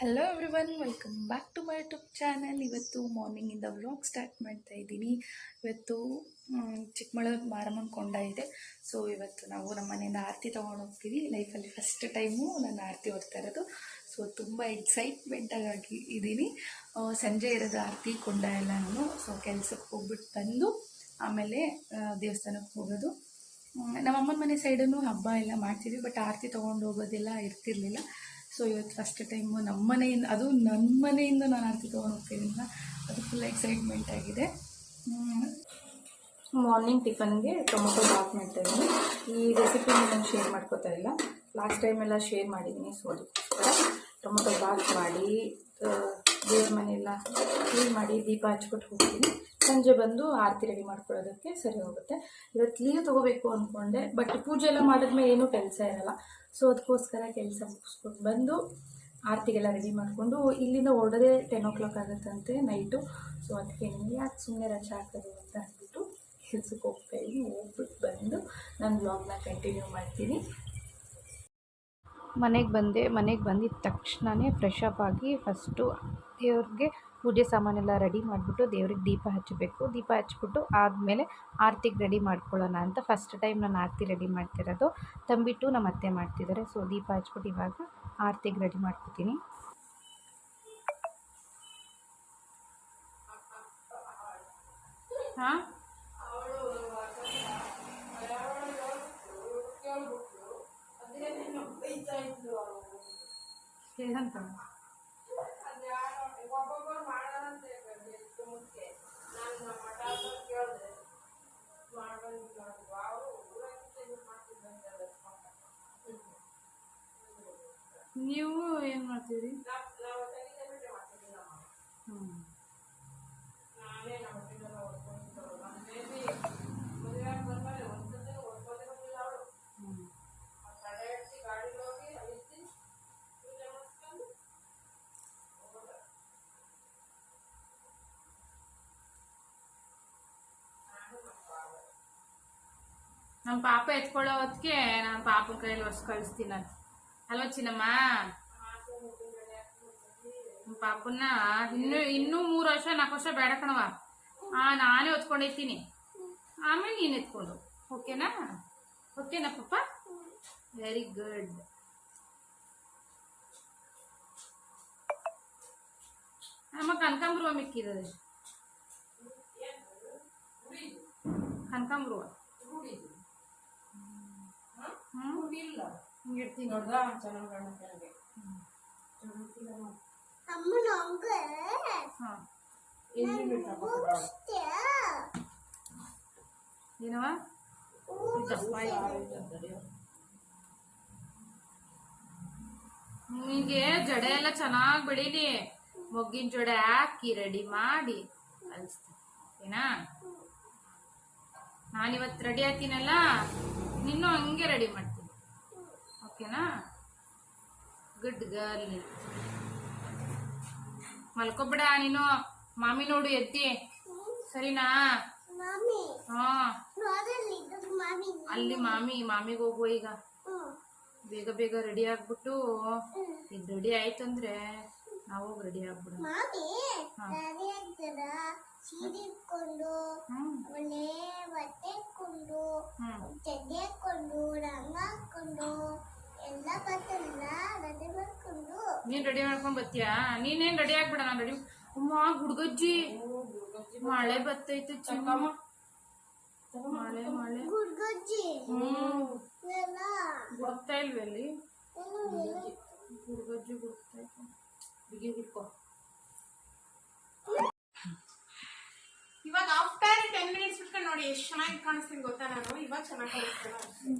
Hello everyone welcome back to my YouTube channel ಇವತ್ತು ಮಾರ್ನಿಂಗಿಂದ vlog start ಮಾಡ್ತಾ ಇದ್ದೀನಿ. ಇವತ್ತು ಚಿಕ್ಕಮಳ ಮಾರಮ್ಮನ ಕೊಂಡ ಇದೆ. ಸೊ ಇವತ್ತು ನಾವು ನಮ್ಮ ಮನೆಯಿಂದ ಆರತಿ ತೊಗೊಂಡು ಹೋಗ್ತೀವಿ. ಲೈಫಲ್ಲಿ ಫಸ್ಟ್ ಟೈಮು ನಾನು ಆರತಿ ಹೊರ್ತಾ ಇರೋದು. ಸೊ ತುಂಬ ಎಕ್ಸೈಟ್ಮೆಂಟಾಗಿ ಇದ್ದೀನಿ. ಸಂಜೆ ಇರೋದು ಆರತಿ, ಕೊಂಡ ಎಲ್ಲ ನಾನು. ಸೊ ಕೆಲಸಕ್ಕೆ ಹೋಗ್ಬಿಟ್ಟು ಬಂದು, ಆಮೇಲೆ ದೇವಸ್ಥಾನಕ್ಕೆ ಹೋಗೋದು. ನಮ್ಮಮ್ಮನ ಮನೆ ಸೈಡನ್ನು ಹಬ್ಬ ಎಲ್ಲ ಮಾಡ್ತೀವಿ ಬಟ್ ಆರತಿ ತೊಗೊಂಡು ಹೋಗೋದೆಲ್ಲ ಇರ್ತಿರ್ಲಿಲ್ಲ. ಸೊ ಇವತ್ತು ಫಸ್ಟ್ ಟೈಮು ನಮ್ಮ ಮನೆಯಿಂದ, ಅದು ನನ್ನ ಮನೆಯಿಂದ ನಾನು ಆರತಿ ತೊಗೊಂಡೋಗ್ತಿದ್ದೀನಿ. ಅದು ಫುಲ್ ಎಕ್ಸೈಟ್ಮೆಂಟ್ ಆಗಿದೆ. ಮಾರ್ನಿಂಗ್ ಟಿಫನ್ಗೆ ಟೊಮೊಟೊ ಬಾತ್ ಮಾಡ್ತಾ ಇದ್ದೀನಿ. ಈ ರೆಸಿಪಿ ನಾನು ಶೇರ್ ಮಾಡ್ಕೋತಾ ಇಲ್ಲ. ಲಾಸ್ಟ್ ಟೈಮ್ ಎಲ್ಲ ಶೇರ್ ಮಾಡಿದ್ದೀನಿ ಸೊ ಅದಕ್ಕೋಸ್ಕರ ಟೊಮೊಟೊ ಬಾತ್ ಮಾಡಿ ದೇವ್ರ ಮನೆಯೆಲ್ಲ ಕ್ಲೀನ್ ಮಾಡಿ, ದೀಪ ಹಚ್ಕೊಟ್ಟು ಹೋಗ್ತೀನಿ. ಸಂಜೆ ಬಂದು ಆರತಿ ರೆಡಿ ಮಾಡ್ಕೊಳ್ಳೋದಕ್ಕೆ ಸರಿ ಹೋಗುತ್ತೆ. ಇವತ್ತು ಲೀವ್ ತೊಗೋಬೇಕು ಅಂದ್ಕೊಂಡೆ ಬಟ್ ಪೂಜೆ ಎಲ್ಲ ಮಾಡಿದ್ಮೇಲೆ ಏನೂ ಕೆಲಸ ಇರಲ್ಲ. ಸೊ ಅದಕ್ಕೋಸ್ಕರ ಕೆಲಸ ಮುಗಿಸ್ಕೊಂಡು ಬಂದು ಆರತಿಗೆಲ್ಲ ರೆಡಿ ಮಾಡಿಕೊಂಡು ಇಲ್ಲಿಂದ ಹೊರಡೋದೇ ಟೆನ್ ಓ ಕ್ಲಾಕ್ ಆಗುತ್ತಂತೆ ನೈಟು ಸೊ ಅದಕ್ಕೆ ಯಾಕೆ ಸುಮ್ಮನೆ ರಜೆ ಹಾಕೋದು ಅಂತ ಅಂದ್ಬಿಟ್ಟು ಕೆಲ್ಸಕ್ಕೆ ಹೋಗ್ತಾ ಇದ್ದೀನಿ. ಹೋಗ್ಬಿಟ್ಟು ಬಂದು ನಾನು ಬ್ಲಾಗ್ನ ಕಂಟಿನ್ಯೂ ಮಾಡ್ತೀನಿ. ಮನೆಗೆ ಬಂದೆ, ಮನೆಗೆ ಬಂದಿದ್ದ ತಕ್ಷಣವೇ ಫ್ರೆಶ್ ಅಪ್ ಆಗಿ ಫಸ್ಟು ದೇವ್ರಿಗೆ ಪೂಜೆ ಸಾಮಾನೆಲ್ಲ ರೆಡಿ ಮಾಡಿಬಿಟ್ಟು ದೇವ್ರಿಗೆ ದೀಪ ಹಚ್ಚಬೇಕು. ದೀಪ ಹಚ್ಬಿಟ್ಟು ಆದಮೇಲೆ ಆರತಿಗೆ ರೆಡಿ ಮಾಡ್ಕೊಳ್ಳೋಣ ಅಂತ ಫಸ್ಟ್ ಟೈಮ್ ನಾನು ಆರತಿ ರೆಡಿ ಮಾಡ್ತಿರೋದು. ತಂಬಿಟ್ಟು ನಮ್ಮ ಅತ್ತೆ ಮಾಡ್ತಿದ್ದಾರೆ. ಸೊ ದೀಪ ಹಚ್ಬಿಟ್ಟು ಇವಾಗ ಆರತಿಗೆ ರೆಡಿ ಮಾಡ್ಕೊತೀನಿ. ಹಾಂ? ಏನಂತ? ನೀವು ಏನು ಮಾಡ್ತೀರಿ? ನಮ್ಮ ಪಾಪ ಎತ್ಕೊಳ್ಳೋ ಹೊತ್ತಿಗೆ ನಾನು ಪಾಪನ ಕೈಯಲ್ಲಿ ಹೊಸ್ ಕಳಿಸ್ತೀನಿ ನಾನು. ಅಲ್ವಾ ಚಿನ್ನಮ್ಮ. ನಮ್ಮ ಪಾಪನ್ನ. ಇನ್ನು, ಇನ್ನೂ ಮೂರು ವರ್ಷ, ನಾಲ್ಕು ವರ್ಷ ಬೇಡ ಕಣವ ನಾನೇ ಹೊತ್ಕೊಂಡೈತೀನಿ ಆಮೇಲೆ ನೀನು ಎತ್ಕೊಂಡು ಓಕೆನಾ? ಓಕೆನಾ ಪಪ್ಪ? ವೆರಿ ಗುಡ್ ಅಮ್ಮ ಕನಕಾಂಬರುವ ಮಿಕ್ಕಿರೋದು. ಕನಕಾಂಬರುವ ಹ್ಞೂ ಹಿಂಗೆ ಇಡ್ತೀನಿ ಹಾಂ. ಏನವ? ನಿಮಗೆ ಜಡೆ ಎಲ್ಲ ಚೆನ್ನಾಗಿ ಬಿಡಿನಿ. ಮೊಗ್ಗಿನ ಜಡೆ ಹಾಕಿ ರೆಡಿ ಮಾಡಿ ಏನಾ? ನಾನು ನಾನಿವತ್ತು ರೆಡಿ ಆಗ್ತೀನಲ್ಲ ನಿನ್ನೂ ಹಂಗೆ ರೆಡಿ ಮಾಡ್ತೀನಿ ಓಕೆನಾ? ಗುಡ್ ಗರ್ಲ್ ಮಲ್ಕೊಬೇಡ ನೀನು. ಮಾಮಿ ನೋಡು ಎತ್ತಿ. ಸರಿನಾ? ಹಾ. ಅಲ್ಲಿ ಮಾಮಿ ಮಾಮಿಗೆ ಹೋಗುವ ಈಗ. ಬೇಗ ಬೇಗ ರೆಡಿ ಆಗ್ಬಿಟ್ಟು ಇದು ರೆಡಿ ಆಯ್ತಂದ್ರೆ ನಾವು ಹೋಗಿ ರೆಡಿ ಆಗ್ಬಿಡೋಣ. ಸೀರೆ ಇಟ್ಕೊಂಡು ಹ್ಮ್. ಆಮೇಲೆ ಬಟ್ಟೆ ಹ್ಮ್. ಚಡ್ಡಿ ಹಾಕೊಂಡು ರಂಗ ಹಾಕೊಂಡು ನೀನ್ ರೆಡಿ ಮಾಡ್ಕೊಂಡ್ ಬರ್ತೀಯಾ ನೀನೇನ್ ರೆಡಿ ಆಗ್ಬಿಡ ನಾನು ರೆಡಿ ಅಮ್ಮ ಗುಡ್ಗಜ್ಜಿ. ಮಳೆ ಬತ್ತೈತೆ ಚಿನ್ನಮ್ಮ ಮಳೆ ಮಳೆ. ಗುಡ್ಗಜ್ಜಿ. ಹ್ಮ್. ಇವೆಲ್ಲ. ಗುಡ್ತಾ ಇಲ್ವೇ ಅಲ್ಲಿ? ಏನು ಗುಡ್ಗಜ್ಜಿ. ಗುಡ್ತೈತೆ ಬಿಗಿ ಹಿಡ್ಕೊ. ಇವಾಗ ಆಫ್ಟರ್ ಟೆನ್ ಮಿನಿಟ್ಸ್ ಬಿಟ್ಕೊಂಡು ನೋಡಿ ಎಷ್ಟು ಚೆನ್ನಾಗಿ ಕಾಣಿಸ್ತೀನಿ ಗೊತ್ತಾ ನಾನು? ಇವಾಗ ಚೆನ್ನಾಗಿ ಕಾಣಿಸ್ತೀನಿ.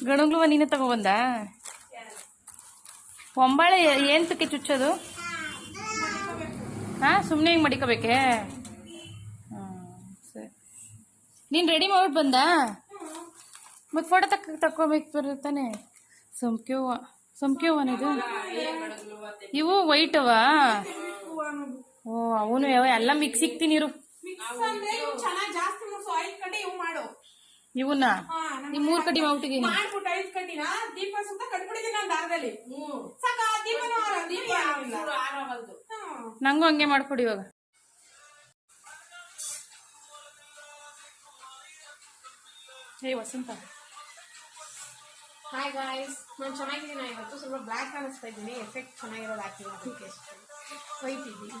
ಗಣಗ್ಲುವ ನೀನೇ ತಗೊಬಂದ? ಒಂಬಾಳೆ ಏನ್ತಕ್ಕೆ ಚುಚ್ಚೋದು? ಹಾ ಸುಮ್ಮನೆ ಹಿಂಗೆ ಮಡಿಕೋಬೇಕೆ? ಹಾಂ ಸರಿ. ನೀನು ರೆಡಿ ಮಾಡ್ಬಿಟ್ಟು ಬಂದ? ಮತ್ತೆ ಫೋಟೋ ತಕ್ಕ ತಕ್ಕೋಬೇಕು ಬರುತ್ತಾನೆ ಹೂವ ಇದು ಇವು ವೈಟ್ ಅವ ಓ, ಅವನು ಯಾವ, ಎಲ್ಲ ಮಿಕ್ಸ್ ಇಕ್ತೀನಿ ಇರು. ಇವನ್ನ? ಹಾ, ಈ ಮೂರ್ ಕಡಿ ಮಾಡ್ಬಿಟ್ಟಿದೀನಿ ಮಾಡ್ಬಿಟ್ಟು ಐದ್ ಕಡ್ಡಿನ ದೀಪ ಸುತ್ತ ನಾನು ದಾರದಲ್ಲಿ ಸಾಕಾ ನಂಗೂ ಹಂಗೆ ಮಾಡ್ಕೊಡಿ ಇವಾಗ. ಏ ವಸಂತ. ಹಾಯ್ ಗಾಯ್ಸ್ ನಾನು ಚೆನ್ನಾಗಿದ್ದೀನಿ. ಇವತ್ತು ಸ್ವಲ್ಪ ಬ್ಲ್ಯಾಕ್ ಕಾಣಿಸ್ತಾ ಇದ್ದೀನಿ. ಎಫೆಕ್ಟ್ ಚೆನ್ನಾಗಿರೋದು ಹಾಕಿಲ್ಲ ಅದಕ್ಕೆ ವೈಟ್ ಇದ್ದೀನಿ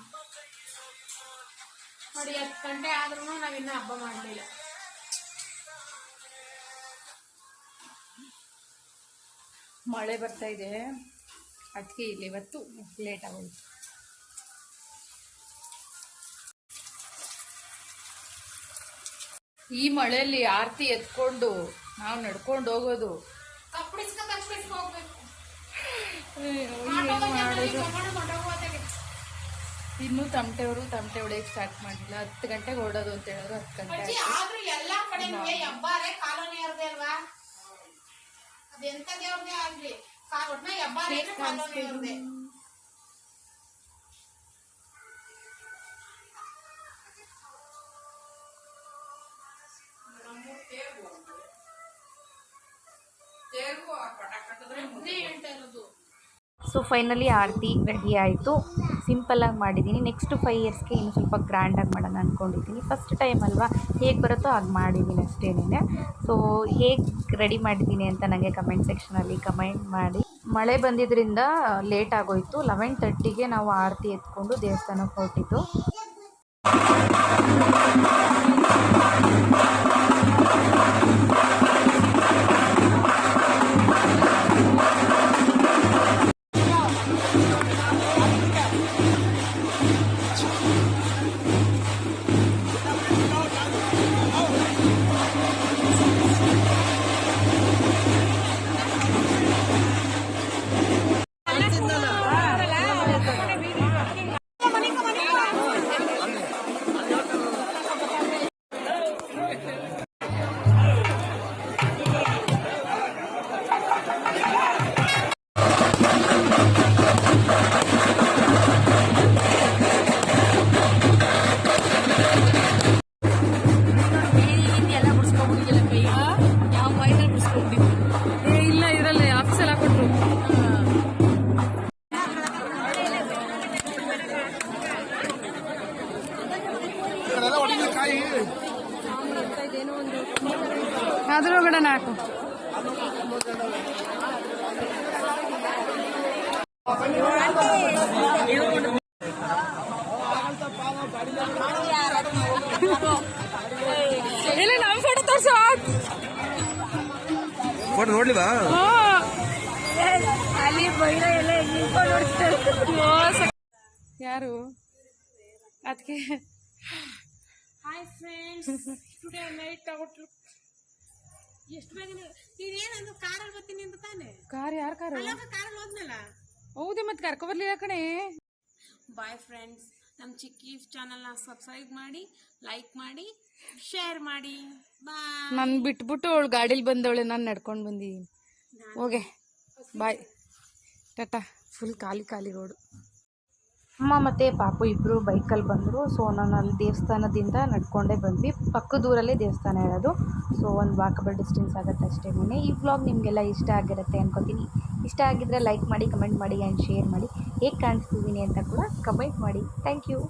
ನೋಡಿ ಹತ್ತು ಗಂಟೆ ಆದ್ರೂ ನಾವಿನ್ನೂ ಹಬ್ಬ ಮಾಡಲಿಲ್ಲ. ಮಳೆ ಬರ್ತಾ ಇದೆ. ಅದಕ್ಕೆ ಇಲ್ಲಿ ಇವತ್ತು ಲೇಟ್ ಆಗೋಯ್ತು. ಈ ಮಳೆಯಲ್ಲಿ ಆರತಿ ಎತ್ಕೊಂಡು ನಾವು ನಡ್ಕೊಂಡು ಹೋಗೋದು. ಇನ್ನೂ ತಮಟೆಯವರು ತಮಟೆ ಹೊಡೆಯಕ್ಕೆ ಸ್ಟಾರ್ಟ್ ಮಾಡಿಲ್ಲ ಹತ್ತು ಗಂಟೆಗೆ ಹೊಡೋದು ಅಂತ ಹೇಳಿದ್ರು ಹತ್ತು ಗಂಟೆ ಹೆಬ್ಬಾರೆ ಕಾಲೋನಿ ಅವ್ರದೇ. ಅಲ್ವಾ ಅದೆಂತ ದೇವ್ರದೇ ಆಗ್ಲಿ ಒಟ್ನ ಹೆಬ್ಬಾರೆ ಕಾಲೋನಿ ಅವ್ರದೇ ಹೇಳ್ತಾ ಇರೋದು. ಸೊ ಫೈನಲಿ ಆರತಿ ರೆಡಿ ಆಯಿತು. ಸಿಂಪಲ್ಲಾಗಿ ಮಾಡಿದ್ದೀನಿ ನೆಕ್ಸ್ಟ್ ಫೈವ್ ಇಯರ್ಸ್ಗೆ ಇನ್ನು ಸ್ವಲ್ಪ ಗ್ರ್ಯಾಂಡಾಗಿ ಮಾಡೋಣ ಅಂದ್ಕೊಂಡಿದ್ದೀನಿ ಫಸ್ಟ್ ಟೈಮ್ ಅಲ್ವಾ? ಹೇಗೆ ಬರುತ್ತೋ ಹಾಗೆ ಮಾಡಿದ್ದೀನಿ ಅಷ್ಟೇನೇ ಸೊ ಹೇಗೆ ರೆಡಿ ಮಾಡಿದ್ದೀನಿ ಅಂತ ನನಗೆ ಕಮೆಂಟ್ ಸೆಕ್ಷನಲ್ಲಿ ಕಮೆಂಟ್ ಮಾಡಿ. ಮಳೆ ಬಂದಿದ್ದರಿಂದ ಲೇಟ್ ಆಗೋಯಿತು. ಲೆವೆನ್ ತರ್ಟಿಗೆ ನಾವು ಆರತಿ ಎತ್ಕೊಂಡು ದೇವಸ್ಥಾನಕ್ಕೆ ಹೊರಟಿದ್ದು. ಇಲ್ಲ ಅದ್ರೊಳಗಡೆ ನಾಲ್ಕು. ಇಲ್ಲ ನಮ್ಮ ಫೋಟೋ ತೋರ್ಸ. ಫೋಟೋ ನೋಡ್ಲಿವಾ? ಯಾರು? ಅದಕ್ಕೆ ಹಾಯ್ ಫ್ರೆಂಡ್ಸ್ ಟುಡೇ ನೈಟ್ ತಗೊಟ್ರು ಎಷ್ಟು ಬೇಗ ನೀನೇನಂದು ಕಾರಲ್ಲಿ ಬರ್ತೀನಿ ಅಂತ ತಾನೆ? ಕಾರ್ ಯಾರು ಕಾರು? ಅಲ್ಲ ಕಾರಲ್ಲಿ ಹೋದ್ನಲ್ಲ? ಹೌದೇ ಮತ್ತೆ ಕರ್ಕೊಬರ್ಲಿಲ್ಲ ಕಣೆ. ಬಾಯ್ ಫ್ರೆಂಡ್ಸ್ ನಮ್ಮ ಚಿಕ್ಕಿ ಚಾನಲ್ನ ಸಬ್ಸ್ಕ್ರೈಬ್ ಮಾಡಿ ಲೈಕ್ ಮಾಡಿ ಶೇರ್ ಮಾಡಿ. ಬಾಯ್ ನಾನು ಬಿಟ್ಬಿಟ್ಟು ಅವಳು ಗಾಡೀಲಿ ಬಂದವಳೆ ನಾನು ನಡ್ಕೊಂಡು ಬಂದಿದ್ದೀನಿ ಓಕೆ ಬಾಯ್ ಟಾಟಾ ಫುಲ್ ಖಾಲಿ ಖಾಲಿ ರೋಡು ಅಮ್ಮ ಮತ್ತು ಪಾಪು ಇಬ್ಬರು ಬೈಕಲ್ಲಿ ಬಂದರು. ಸೊ, ನಾನು ದೇವಸ್ಥಾನದಿಂದ ನಡ್ಕೊಂಡೇ ಬಂದ್ವಿ. ಪಕ್ಕದೂರಲ್ಲೇ ದೇವಸ್ಥಾನ ಇರೋದು. ಸೊ, ಒಂದು ವಾಕಬಲ್ ಡಿಸ್ಟೆನ್ಸ್ ಆಗುತ್ತೆ ಅಷ್ಟೇ ಈ ವ್ಲಾಗ್ ನಿಮಗೆಲ್ಲ ಇಷ್ಟ ಆಗಿರುತ್ತೆ ಅನ್ಕೋತೀನಿ. ಇಷ್ಟ ಆಗಿದ್ರೆ ಲೈಕ್ ಮಾಡಿ ಕಮೆಂಟ್ ಮಾಡಿ ಆ್ಯಂಡ್ ಶೇರ್ ಮಾಡಿ. ಹೇಗೆ ಕಾಣಿಸ್ತಿದ್ದೀನಿ ಅಂತ ಕೂಡ ಕಮೆಂಟ್ ಮಾಡಿ. Thank you